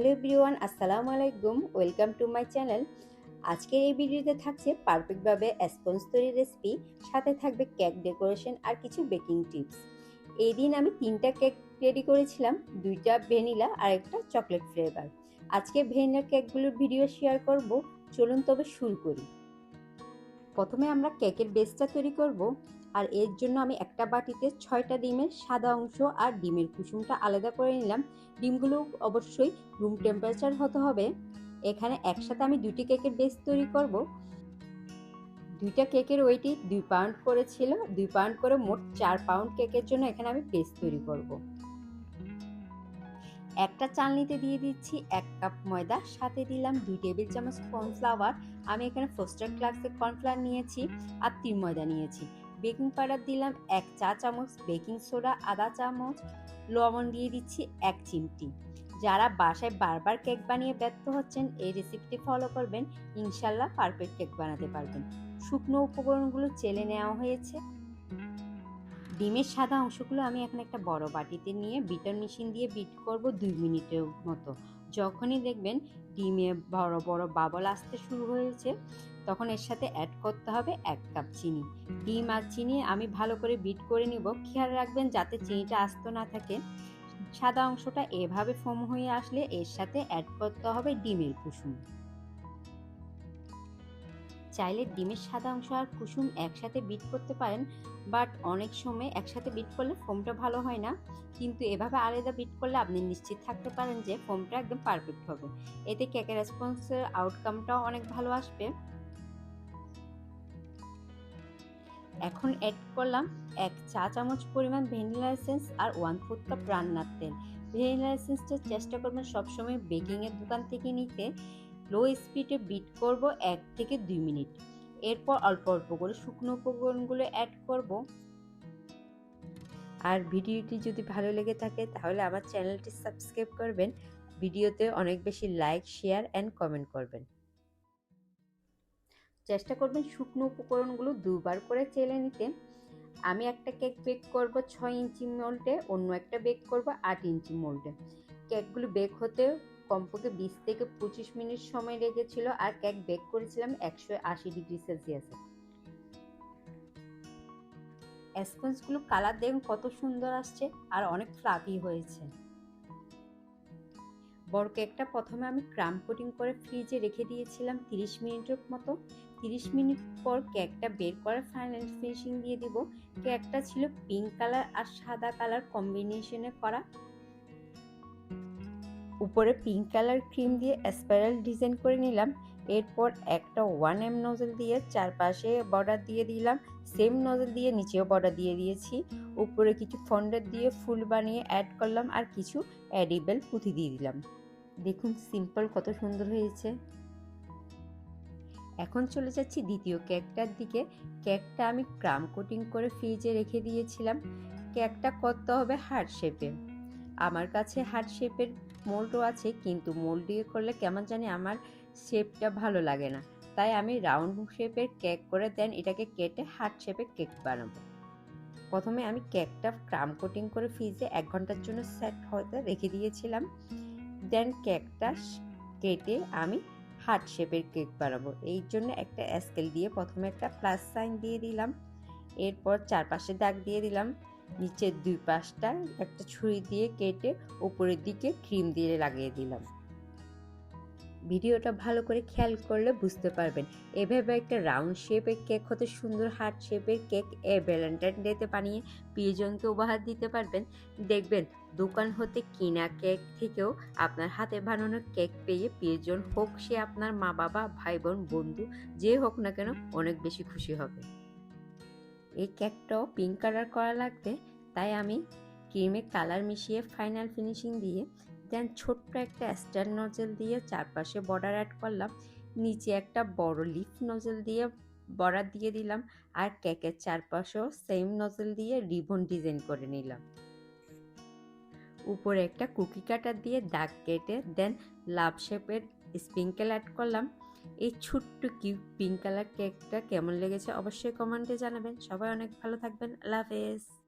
Hello everyone, আসসালামু আলাইকুম, welcome to my channel. আজকের এই ভিডিওতে থাকছে পারফেক্টভাবে স্পঞ্জ তৈরি রেসিপি, সাথে থাকবে কেক ডেকোরেশন আর কিছু বেকিং টিপস। এই দিন আমি তিনটা কেক রেডি করেছিলাম, দুইটা ভ্যানিলা আর একটা চকলেট ফ্লেভার। আজকে ভ্যানিলা কেকগুলোর ভিডিও শেয়ার করব, চলুন তবে শুরু করি। প্রথমে আমরা কেকের বেসটা তৈরি করব। আর এর জন্য আমি একটা বাটিতে ছয়টা ডিমের সাদা অংশ আর ডিমের কুসুমটা আলাদা করে নিলাম। ডিমগুলো অবশ্যই রুম টেম্পারেচার হতে হবে। এখানে একসাথে আমি দুটি কেকের বেস তৈরি করব। দুইটা কেকের ওয়েটই দুই পাউন্ড করেছিল দুই পাউন্ড করে মোট চার পাউন্ড কেকের জন্য এখানে আমি বেস তৈরি করব। একটা চালনিতে দিয়ে দিচ্ছি এক কাপ ময়দা, সাথে দিলাম দুই টেবিল চামচ কর্নফ্লাওয়ার আমি এখানে ফোস্টার ক্লাসের কর্নফ্লাওয়ার নিয়েছি আর তিন ময়দা নিয়েছি। বেকিং পাউডার দিলাম এক চা চামচ, বেকিং সোডা আধা চামচ, লবণ দিয়ে দিচ্ছি এক চিমটি। যারা বাসায় বারবার কেক বানিয়ে ব্যর্থ হচ্ছেন, এই রেসিপিটি ফলো করবেন। ইনশাল্লাহ পারফেক্ট কেক বানাতে পারবেন। শুকনো উপকরণগুলো চেলে নেওয়া হয়েছে। ডিমের সাদা অংশগুলো আমি এখন একটা বড় বাটিতে নিয়ে বিটার মেশিন দিয়ে বিট করব দুই মিনিটের মতো। যখনই দেখবেন ডিমে বড় বড় বাবল আসতে শুরু হয়েছে তখন এর সাথে অ্যাড করতে হবে এক কাপ চিনি। ডিম আর চিনি আমি ভালো করে বিট করে নিব। খেয়াল রাখবেন যাতে চিনিটা আস্ত না থাকে। সাদা অংশটা এভাবে ফোম হয়ে আসলে এর সাথে অ্যাড করতে হবে ডিমের কুসুম। চাইলে ডিমের সাদা অংশ আর কুসুম একসাথে বিট করতে পারেন বাট অনেক সময় একসাথে বিট করলে ফোমটা ভালো হয় না। কিন্তু এভাবে আলাদা বিট করলে আপনি নিশ্চিত থাকতে পারেন যে ফোমটা একদম পারফেক্ট হবে। এতে কেকের রেসপন্সের আউটকামটাও অনেক ভালো আসবে। এখন অ্যাড করলাম এক চা চামচ পরিমাণ ভ্যানিলা এসেন্স আর ওয়ান ফোর্থ কাপ রান্নার তেল। ভ্যানিলা এসেন্সটা চেষ্টা করবেন সবসময় বেকিংয়ের দোকান থেকে নিতে। লো স্পিডে বিট করব এক থেকে দুই মিনিট। এরপর অল্প অল্প করে শুকনো উপকরণগুলো অ্যাড করব। আর ভিডিওটি যদি ভালো লেগে থাকে তাহলে আমার চ্যানেলটি সাবস্ক্রাইব করবেন। ভিডিওতে অনেক বেশি লাইক শেয়ার অ্যান্ড কমেন্ট করবেন। চেষ্টা করবেন শুকনো উপকরণগুলো দুবার করে চেলে নিতে। আমি একটা কেক বেক করব ছয় ইঞ্চি মোল্ডে, অন্য একটা বেক করব আট ইঞ্চি মোল্ডে। কেকগুলো বেক হতে কমপক্ষে বিশ থেকে পঁচিশ মিনিট সময় লেগেছিল আর কেক বেক করেছিলাম একশো আশি ডিগ্রি সেলসিয়াসে। স্পঞ্জগুলো কালার দেখুন কত সুন্দর আসছে আর অনেক ফ্লাফি হয়েছে। বড় কেকটা প্রথমে আমি ক্রাম কোটিং করে ফ্রিজে রেখে দিয়েছিলাম তিরিশ মিনিটের মতো। তিরিশ মিনিট পর কেকটা বের করে ফাইনাল ফিনিশিং দিয়ে দিব। কেকটা ছিল পিঙ্ক কালার আর সাদা কালার কম্বিনেশনে করা। উপরে পিঙ্ক কালার ক্রিম দিয়ে স্পাইরাল ডিজাইন করে নিলাম। এরপর একটা ওয়ান এম নজল দিয়ে চারপাশে বর্ডার দিয়ে দিলাম। সেম নজল দিয়ে নিচেও বর্ডার দিয়ে দিয়েছি। উপরে কিছু ফন্ডার দিয়ে ফুল বানিয়ে অ্যাড করলাম আর কিছু অ্যাডিবেল পুঁথি দিয়ে দিলাম। দেখুন সিম্পল কত সুন্দর হয়েছে। এখন চলে যাচ্ছি দ্বিতীয় কেকটার দিকে। কেকটা আমি ক্রাম কোটিং করে ফ্রিজে রেখে দিয়েছিলাম। কেকটা করতে হবে হার্ট শেপে। আমার কাছে হার্ট শেপের মোল্ডও আছে, কিন্তু মোল্ড দিয়ে করলে কেমন জানি আমার শেপটা ভালো লাগে না। তাই আমি রাউন্ড শেপের কেক করে দেন, এটাকে কেটে হার্ট শেপের কেক বানাবো। প্রথমে আমি কেকটা ক্রাম কোটিং করে ফ্রিজে এক ঘণ্টার জন্য সেট হতে রেখে দিয়েছিলাম। দেন কেকটা কেটে আমি হার্ট শেপের কেক বানাবো। এই জন্য একটা স্কেল দিয়ে প্রথমে একটা প্লাস সাইন দিয়ে দিলাম। এরপর চারপাশে দাগ দিয়ে দিলাম। নিচের দুই পাশটা একটা ছুরি দিয়ে কেটে উপরের দিকে ক্রিম দিয়ে লাগিয়ে দিলাম। ভিডিওটা ভালো করে খেয়াল করলে বুঝতে পারবেন। এভাবে একটা রাউন্ড শেপের কেক হতে সুন্দর হার্ট শেপের কেক এ ভ্যালেন্টাইন ডেতে বানিয়ে প্রিয়জনকে উপহার দিতে পারবেন। দেখবেন দোকান হতে কিনা কেক থেকেও আপনার হাতে বানানো কেক পেয়ে প্রিয়জন হোক সে আপনার মা বাবা ভাই বোন বন্ধু, যে হোক না কেন অনেক বেশি খুশি হবে। এই কেকটাও পিঙ্ক কালার করা লাগবে। তাই আমি ক্রিমে কালার মিশিয়ে ফাইনাল ফিনিশিং দিয়ে দেন ছোট্ট একটা স্টার নজেল দিয়ে চারপাশে বর্ডার অ্যাড করলাম। নিচে একটা বড় লিফ নজেল দিয়ে বর্ডার দিয়ে দিলাম আর কেকের চারপাশেও সেম নজেল দিয়ে রিবন ডিজাইন করে নিলাম। উপরে একটা কুকি কাটার দিয়ে দাগ কেটে দেন লাভ শেপের স্প্রিঙ্কেল অ্যাড করলাম। এই ছোট্ট কিউট পিঙ্ক কালার কেকটা কেমন লেগেছে অবশ্যই কমেন্টে জানাবেন। সবাই অনেক ভালো থাকবেন। আল্লাহ হাফেজ।